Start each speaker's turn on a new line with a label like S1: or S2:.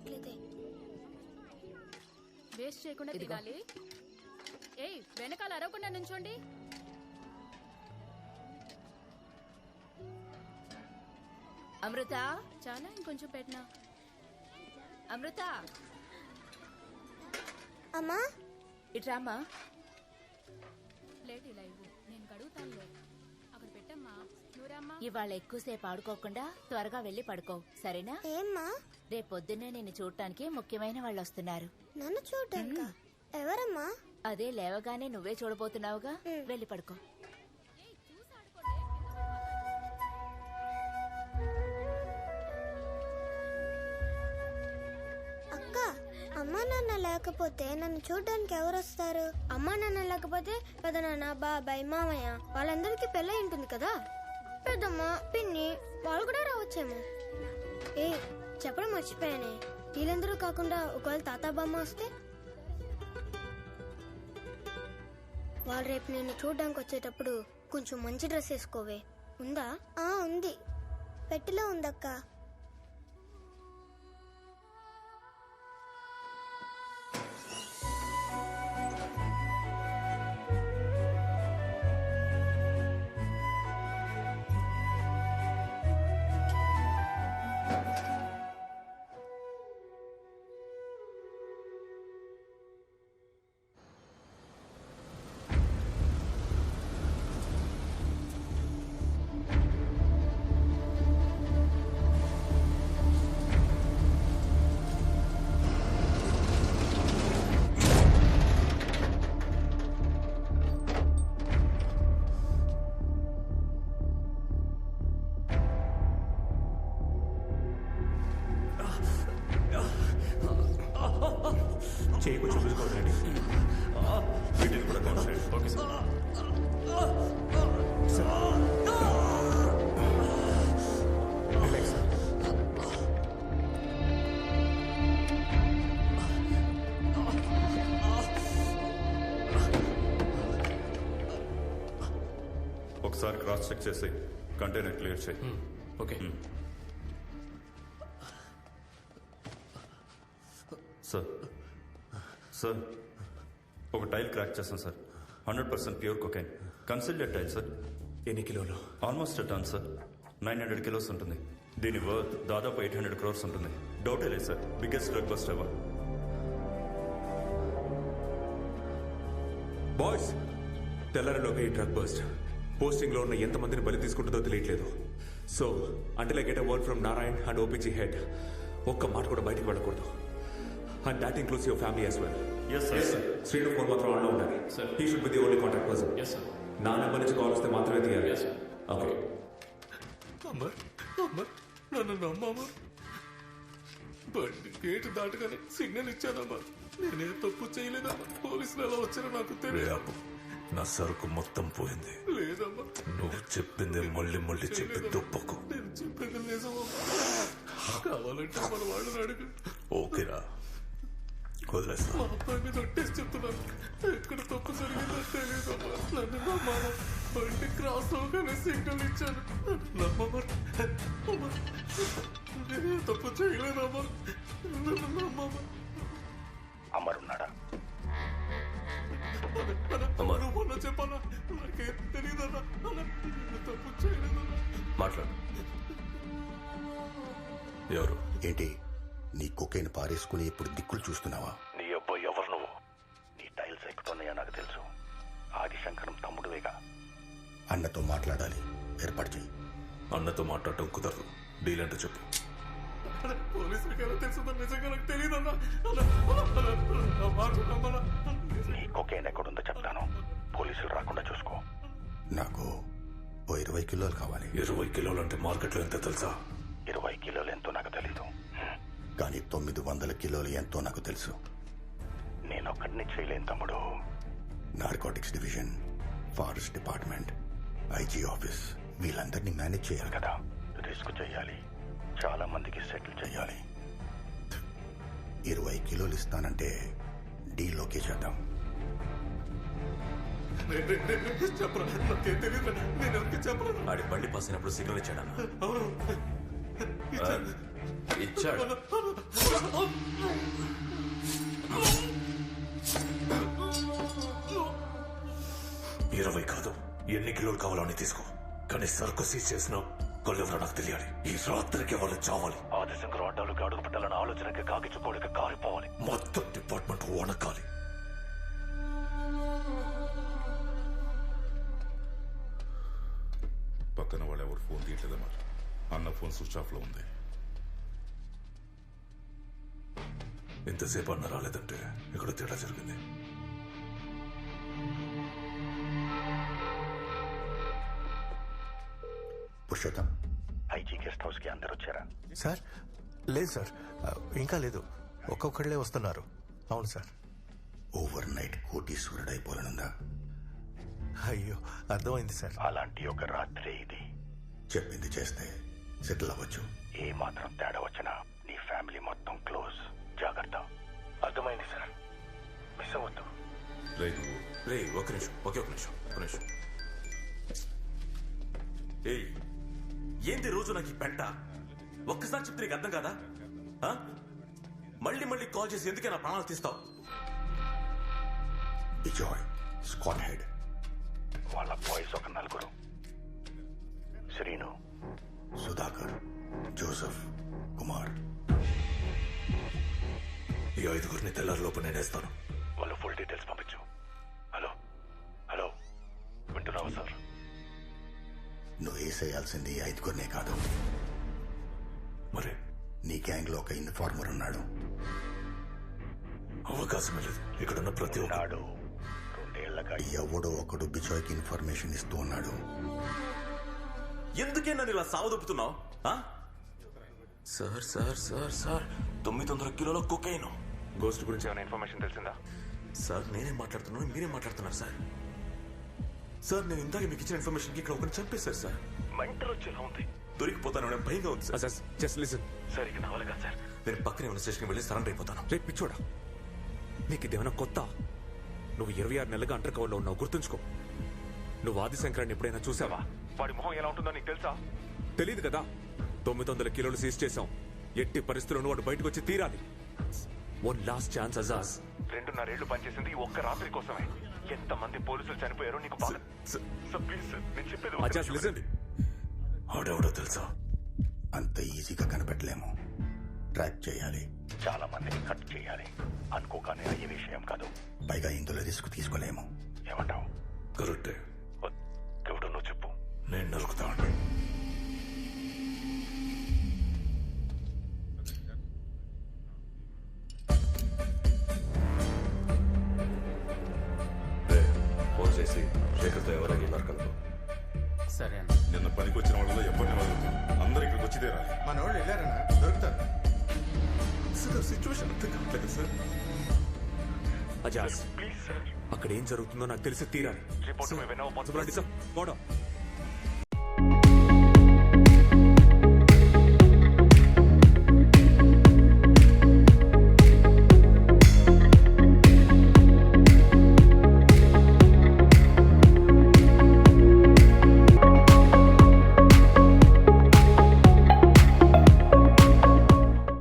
S1: మార్చట్లేదే
S2: waste చేయకుండా తినాలి. ఏయ్ వెనకాల అరవకుండా నుంచోండి.
S3: అమృత?
S2: చాలా ఇంకొంచెం పెట్టినా?
S3: అమృత?
S1: అమ్మా?
S3: ఇట్రామ్మా
S2: ప్లేట్ ఇలా ఇవ్వు. నేను నువ్వురామ్మా
S3: ఇవాళ ఎక్కువసేపు ఆడుకోకుండా త్వరగా వెళ్ళి పడుకో సరేనా?
S1: ఏమ్మా?
S3: రేపు పొద్దున్నే నిన్ను చూడటానికి ముఖ్యమైన వాళ్ళు వస్తున్నారు
S1: నన్ను చూడ్డానికా ఎవరమ్మా?
S3: అదే లేవగానే నువ్వే చూడబోతున్నావుగా? వెళ్ళి పడుకో.
S1: అక్క అమ్మా నాన్న లేకపోతే నన్ను చూడడానికి ఎవరు వస్తారు అమ్మా నాన్న లేకపోతే పెదనాన్న బాబాయ్ మామయ్య వాళ్ళందరికీ పెళ్ళి ఉంటుంది కదా? పెద్దమ్మ పిన్ని. వాళ్ళు కూడా రావచ్చేమో. ఏ చెప్పడం మర్చిపోయానే. వీళ్ళందరూ కాకుండా ఒకవేళ తాత బామ్మ వస్తే? వాళ్ళు రేపు నేను చూడడానికి వచ్చేటప్పుడు కొంచెం మంచి డ్రెస్ వేసుకోవే. ఉందా? ఆ ఉంది. పెట్టిలో ఉందక్క.
S4: చేయి కొంచెం చూసుకోవాలండి
S5: వీటిని కూడా చేయండి. Okay sir.
S4: రిలాక్స్
S5: ఒకసారి క్రాస్ చెక్ చేసి కంటైనర్ క్లియర్ చేయి.
S4: ఓకే
S5: సార్ సార్ ఒక టైల్ క్రాక్ చేస్తాం sir. Hundred percent pure cocaine. Concealed tile sir.
S4: ఎన్ని కిలోలు?
S5: Almost ton sir. Nine hundred kilos ఉంటుంది. దీని వర్త్ దాదాపు ఎయిట్ హండ్రెడ్ క్రోర్స్ ఉంటుంది. డౌటే లేదు sir. Biggest drug bust ever.
S4: Boys తెల్లారిలోకి ఈ డ్రగ్ బస్ట్. పోస్టింగ్లో ఉన్న ఎంతమందిని బలి తీసుకుంటుందో తెలియట్లేదు. సో అంటే like get a word from Narayan and OPG head ఒక్క మాట కూడా బయటికి వెళ్ళకూడదు. And that includes your family as well Srinu phone మాత్రం ఆన్లో ఉండాలి. He should be the only contact person నా నెంబర్ నుంచి కాల్ వస్తే మాత్రమే తీయాలి. ఓకే
S6: అమ్మా అమ్మా నన్ను నమ్మమ్మా. బండి గేటు దాటగానే సిగ్నల్ ఇచ్చానమ్మా. నేనే తప్పు చేయలేదమ్మా. పోలీసులు ఎలా వచ్చారో నాకు తెలియదు.
S7: నా సరుకు మొత్తం పోయింది.
S6: లేదమ్మా.
S7: నువ్వు చెప్పింది మళ్ళీ మళ్ళీ చెప్పి దుప్పకు.
S6: నేను చెప్పేది నిజమమ్మా. కావాలంటే మన వాళ్ళని అడుగు.
S7: ఓకేరా. వదిలేస్తా.
S6: మా చెప్తున్నాను ఎక్కడ తప్పు జరిగిందో తెలియదమ్మా నన్ను నమ్మాలా? బండి క్రాస్ అవగానే సిగ్నల్ ఇచ్చాను. నమ్మమ్మా. నేనే తప్పు చేయలేదమ్మా నన్ను నమ్మమ్మా.
S7: అమరున్నాడా?
S6: అమరు. మొన్న చెప్పాలా? నాకేం తెలియదన్నా తప్పు చేయలేదన్నా
S7: మాట్లాడు. ఎవరు?
S8: ఏంటి? నీ కొకేను పారేసుకుని ఇప్పుడు దిక్కులు చూస్తున్నావా?
S7: నీ అబ్బాయి ఎవరు నువ్వు? నీ టైల్స్ ఎక్కుతున్నాయో నాకు తెలుసు. ఆదిశంకరం తమ్ముడువేగా.
S8: అన్నతో మాట్లాడాలి. ఏర్పాటు చేయి.
S7: అన్నతో మాట్లాడటం కుదరదు. డీల్ అంటే చెప్పు. నీ కొకేన్ ఎక్కడుందో చెప్తాను. పోలీసులు రాకుండా చూసుకో.
S8: నాకు ఓ ఇరవై కిలోలు కావాలి.
S7: ఇరవై కిలోలు అంటే మార్కెట్లో ఎంత తెలుసా? ఇరవై కిలోలు ఎంతో నాకు తెలీదు.
S8: కానీ తొమ్మిది వందల కిలోలు ఎంతో నాకు తెలుసు.
S7: నేను ఒక్కడిని చేయలేను తమ్ముడు.
S8: Narcotics division forest department IG office వీళ్ళందరినీ మేనేజ్ చేయాలి.
S7: కదా రిస్క్ చేయాలి. చాలా మందికి సెటిల్ చేయాలి.
S8: ఇరవై కిలోలు ఇస్తానంటే డీల్ ఓకే చేద్దాం.
S7: ఆడి బండి పాసినప్పుడు సిగ్నల్ ఇచ్చాడన్న
S6: ఇచ్చాను.
S5: ఇచ్చాడు.
S4: ఇరవై కాదు. ఎన్ని కిలోలు కావాలో అని తీసుకో. కానీ సరుకు సీజ్ చేసిన కొల్లెవరో నాకు తెలియాలి. ఈ రాత్రికి వాళ్ళు చావాలి.
S7: ఆదిశంకర్ అడ్డాలకు అడుగు పెట్టాలన్న ఆలోచనకి కాకిచుకోడికి కారిపోవాలి.
S4: మొత్తం డిపార్ట్మెంట్ వణకాలి.
S9: పక్కన వాళ్ళు ఎవరు ఫోన్ తీయట్లేదా మరి అన్న ఫోన్ స్విచ్ ఆఫ్లో ఉంది.
S4: ఇంతసేపు అన్న రాలేదంటే ఇక్కడ తేడా జరిగింది.
S8: పురుషోత్తం.
S7: ఐజీ గెస్ట్ హౌస్కి అందరు వచ్చారా?
S10: సార్ లేదు సార్. ఇంకా లేదు. ఒక్కొక్కళ్ళే వస్తున్నారు. అవును సార్.
S8: ఓవర్ నైట్ కోటీశ్వరుడు అయిపోలనుందా
S10: అయ్యో అర్థమైంది సార్.
S7: అలాంటి ఒక రాత్రి ఇది.
S8: చెప్పింది చేస్తే సెటిల్ అవ్వచ్చు.
S7: ఏ మాత్రం తేడా వచ్చినా నీ ఫ్యామిలీ మొత్తం క్లోజ్. అర్థమైంది సార్. మిస్ అవ్వద్దు.
S9: రైతు
S4: రే ఒక నిమిషం ఒకే ఒక నిమిషం ఒక నిమిషం. ఏయ్ ఏంది రోజు నాకు ఈ పెంట? ఒక్కసారి చెప్తే నీకు అర్థం కాదా? ఆ? మళ్ళీ మళ్ళీ కాల్ చేసి ఎందుకే నా ప్రాణాలు తీస్తావు?
S8: బిజాయ్ స్కాట్ హెడ్
S7: వాళ్ళ బాయ్స్ ఒక నలుగురు. శ్రీను
S8: సుధాకర్ జోసెఫ్ కుమార్.
S4: ఈ ఐదుగురిని తెల్లారిలోపు నేనేస్తాను.
S7: వాళ్ళ ఫుల్ డీటెయిల్స్ పంపించు. హలో? హలో? వింటున్నావా సార్?
S8: నువ్వు వేసేయాల్సింది ఈ ఐదుగురినే కాదు.
S4: మరి?
S8: నీ గ్యాంగ్లో ఒక ఇన్ఫార్మర్ ఉన్నాడు.
S4: అవకాశమే లేదు. ఇక్కడున్న ప్రతి ఒక్క
S7: నాడు రెండేళ్ళగా
S8: ఎవడో ఒకడు బిజాయ్కి ఇన్ఫర్మేషన్ ఇస్తూ ఉన్నాడు.
S4: ఎందుకే నన్ను ఇలా సావదొప్పుతున్నావు? Sir sir sir sir. తొమ్మిది వందల కిలోల కొకైన్. గోస్ట్ గురించి ఏమైనా ఇన్ఫర్మేషన్ తెలిసిందా? సార్ నేనేం మాట్లాడుతున్నాను మీరేం మాట్లాడుతున్నారు సార్? సార్ నేను ఇందాక మీకు ఇచ్చిన ఇన్ఫర్మేషన్ ఇక్కడ ఒకరిని చంపేశారు సార్.
S7: మెంటల్ వచ్చేలా ఉంది
S4: దొరికిపోతాను భయంగా ఉంది సార్. జస్ట్ లిసన్
S7: సార్ ఇక నా వల్ల సార్.
S4: నేను పక్కనే ఉన్న స్టేషన్కి వెళ్ళి సరెండర్ అయిపోతాను. రేపు పిచ్చోడా. నీకు ఇదేమైనా కొత్త? నువ్వు ఇరవై ఆరు నెలలుగా అండర్ కవర్లో ఉన్నావు గుర్తుంచుకో. నువ్వు ఆది శంకరాన్ని ఎప్పుడైనా చూసావా? వాడి మొహం ఎలా ఉంటుందో నీకు తెలుసా? తెలియదు కదా. తొమ్మిది వందల కిలోలు సీజ్ చేశాం. ఎట్టి పరిస్థితుల్లోనూ వాడు బయటకు వచ్చి తీరాలి. వన్ లాస్ట్ ఛాన్స్ అజాజ్
S11: రెండున్నరేళ్ళు పనిచేసింది ఒక్క రాత్రి కోసమే. ఎంత మంది పోలీసులు చనిపోయారో నీకు బాగా ప్లీజ్ నేను చెప్పేది
S4: అజాజ్ ఆడెవడో తెలుసా?
S8: అంత ఈజీగా కనిపెట్టలేము. ట్రాక్ చేయాలి.
S7: చాలా మందిని కట్ చేయాలి. అనుకోగానే అయ్యే విషయం కాదు.
S8: పైగా ఇందులో రిస్క్ తీసుకోలేము.
S7: ఏమంటావు?
S4: కరెక్టే
S7: ఎవడు నువ్వు చెప్పు.
S4: నేను నరుకుతాను. అజాజ్ అక్కడ ఏం జరుగుతుందో నాకు తెలిసి తీరాలి.
S11: రిపోర్ట్